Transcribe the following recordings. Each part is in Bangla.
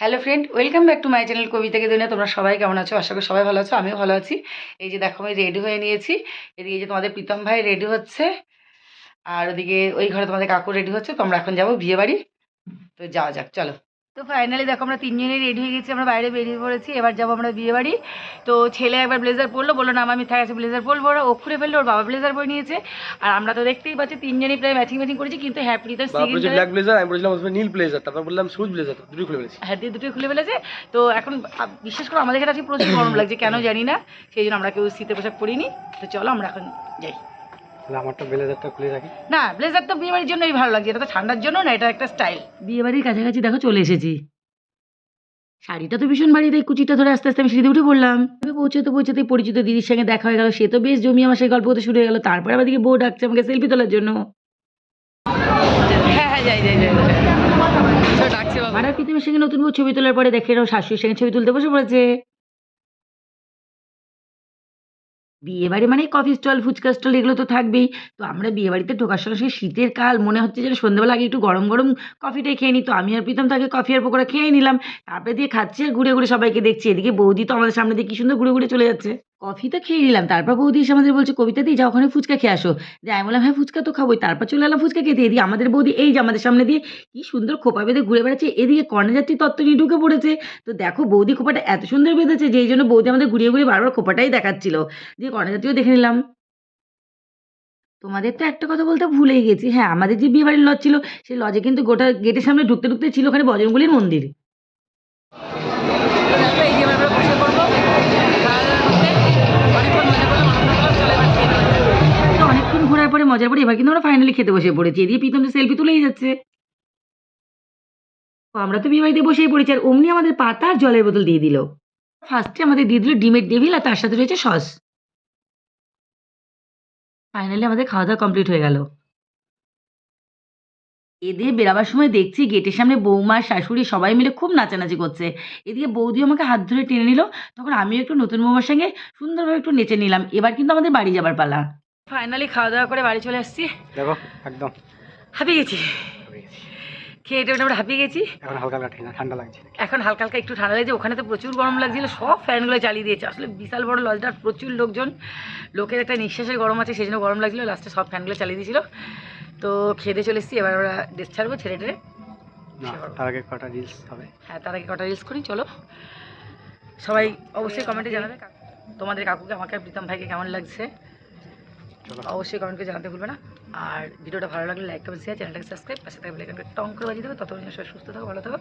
Hello friend welcome back to my channel কবিতাকে দুনিয়া তোমরা সবাই কেমন আছো আশা করি সবাই ভালো আছো আমিও ভালো আছি এই যে দেখো আমি রেডি হয়ে নিয়েছি এদিকে যে তোমাদের প্রীতম ভাই রেডি হচ্ছে আর ওদিকে ওই ঘরে তোমাদের কাকু রেডি হচ্ছে তোমরা এখন যাব বিয়ে বাড়ি তো যাওয়া যাক চলো তো ফাইনালি দেখো আমরা তিনজনই রেডি হয়ে গেছি আমরা বাইরে বেরিয়ে পড়েছি এবার যাব আমরা বিয়ে বাড়ি তো ছেলে একবার ব্লেজার পরলো বলল না আমি থাকে আছে ব্লেজার পরবো ওরা ও খুলে ফেলল ওর বাবা ব্লেজার পরে নিয়েছে। আর আমরা তো দেখতেই পাচ্ছি তিনজনই প্রায় ম্যাচিং ম্যাচিং করেছি কিন্তু হ্যাঁ বাবা ব্ল্যাক ব্লেজার আমি বলছিলাম নীল ব্লেজার তারপর বললাম সবুজ ব্লেজার দুটোই খুলে ফেলেছি। হাত দিয়ে দুটোই খুলে ফেলেছে। তো এখন বিশেষ করে আমাদের এখানে আজকে প্রচুর গরম লাগছে কেন জানি না সেই জন্য আমরা কেউ শীতের পোশাক পরিনি। তো চলো আমরা এখন যাই। আমারটা ব্লেজারটা খুলে রাখি। না ব্লেজার তো বিয়ে বাড়ির জন্যই ভালো লাগছে এটা তো ঠান্ডার জন্য না এটা একটা স্টাইল। বিয়ে বাড়ির কাছাকাছি দেখো চলে এসেছি। শাড়িটা তো ভীষণ বাড়ি দেয় কুচিটা ধরে আস্তে আস্তে আমি সিঁড়িতে উঠে পড়লাম। আমি পৌঁছতে পৌঁছতে পরিচিত দিদির সঙ্গে দেখা হয়ে গেল সে তো বেশ জমি আমার সেই গল্প করতে শুরু হয়ে গেল তারপরে আবার দিকে বউ ডাকছে আমাকে সেলফি তোলার জন্য। হ্যাঁ হ্যাঁ যাই যাই যাই ডাকছে বাবা আর পৃথিবীর সঙ্গে নতুন বউ ছবি তোলার পরে দেখে শাশুড়ির সঙ্গে ছবি তুলতে বসে পড়েছে। বিয়ে বাড়ি মানে কফি স্টল ফুচকা স্টল এগুলো তো থাকবেই। তো আমরা বিয়ে বাড়িতে ঢোকার সঙ্গে সঙ্গে শীতের কাল মনে হচ্ছে যেন সন্ধ্যেবেলা আগে একটু গরম গরম কফিটাই খেয়ে নিই তো আমি আর প্রীতম তাকে কফি আর পকোড়া খেয়ে নিলাম। তারপরে দিয়ে খাচ্ছি আর ঘুরে ঘুরে সবাইকে দেখছি। এদিকে বৌদি তো আমাদের সামনে দিয়ে কি সুন্দর ঘুরে ঘুরে চলে যাচ্ছে। কফি তো খেয়ে নিলাম। তারপর বৌদি এসে আমাদের বলছে, কবিতা দিয়ে যা ওখানে ফুচকা খেয়ে আসো। যে আমি বললাম হ্যাঁ ফুচকা তো খাবোই। তারপর চলে এলাম ফুচকা খেতে। এদিকে আমাদের বৌদি, এই যে আমাদের সামনে দিয়ে, কি সুন্দর খোপা বেঁধে ঘুরে বেড়াচ্ছে। এদিকে কর্ণযাত্রী তত্ত্ব নিয়ে ঢুকে পড়েছে। তো দেখো, বৌদি খোপাটা এত সুন্দর বেঁধেছে যে এই জন্য বৌদি আমাদের ঘুরিয়ে ঘুরিয়ে বারবার খোপাটাই দেখাচ্ছিল। দিয়ে কর্ণযাত্রীও দেখে নিলাম। তোমাদের তো একটা কথা বলতে ভুলেই গেছি। হ্যাঁ আমাদের যে বিয়ে বাড়ির লজ ছিল, সেই লজে কিন্তু গোটা গেটের সামনে ঢুকতে ঢুকতে ছিল ওখানে বজরঙ্গলির মন্দির। মজার পরে এবার কিন্তু আমরা ফাইনালি খেতে বসে পড়েছি। এদিকে প্রীতম সেলফি তুলেই যাচ্ছে। আমরা তো বিয়ে বাড়িতে বসেই পড়েছি, আর অমনি আমাদের পাতা আর জলের বোতল দিয়ে দিল। ফার্স্টে আমাদের দিয়ে দিল ডিমের ডেভিল আর তার সাথে রয়েছে সস ফাইনালি আমাদের খাওয়া দাওয়া কমপ্লিট হয়ে গেল। এদের বেরাবার সময় দেখছি গেটের সামনে বৌমা, শাশুড়ি সবাই মিলে খুব নাচানাচি করছে। এদিকে বৌদিও আমাকে হাত ধরে টেনে নিল, তখন আমিও একটু নতুন বৌমার সঙ্গে সুন্দরভাবে একটু নেচে নিলাম। এবার কিন্তু আমাদের বাড়ি যাবার পালা। ফাইনালি খাওয়া দাওয়া করে বাড়ি চলে আসছি। দেখো একদম। হাঁপিয়ে গেছি। খেয়ে টেয়ে আমরা হাঁপিয়ে গেছি। এখন হালকা হালকা ঠান্ডা লাগছে এখন হালকা হালকা একটু ঠান্ডা লাগছে ওখানে তো প্রচুর গরম লাগছিল সব ফ্যানগুলো চালিয়ে দিয়েছে। আসলে বিশাল বড় লজটার প্রচুর লোকজন লোকের একটা নিঃশ্বাসের গরম আছে সেই জন্য গরম লাগছিল লাস্টে সব ফ্যানগুলো চালিয়ে দিয়েছিল। তো খেতে চলে এসেছি এবার ওরা ড্রেস ছাড়বো ছেড়ে টেরে তার আগে কটা রিলস হবে। হ্যাঁ তার আগে কটা রিলস করি চলো। সবাই অবশ্যই কমেন্টে জানাবে তোমাদের কাকুকে আমাকে প্রীতম ভাইকে কেমন লাগছে? অবশ্যই কমেন্টকে জানাতে ভুলবে না। আর ভিডিওটা ভালো লাগলে লাইক কমেন্ট শেয়ার চ্যানেলটাকে সাবস্ক্রাইব পাশে থাকবে লাইক টং করে বাজিয়ে দেবে। ততক্ষণ সবাই সুস্থ থাকো ভালো থাকো।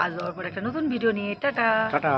আর যাওয়ার পর একটা নতুন ভিডিও নিয়ে। টাটা! টাটা!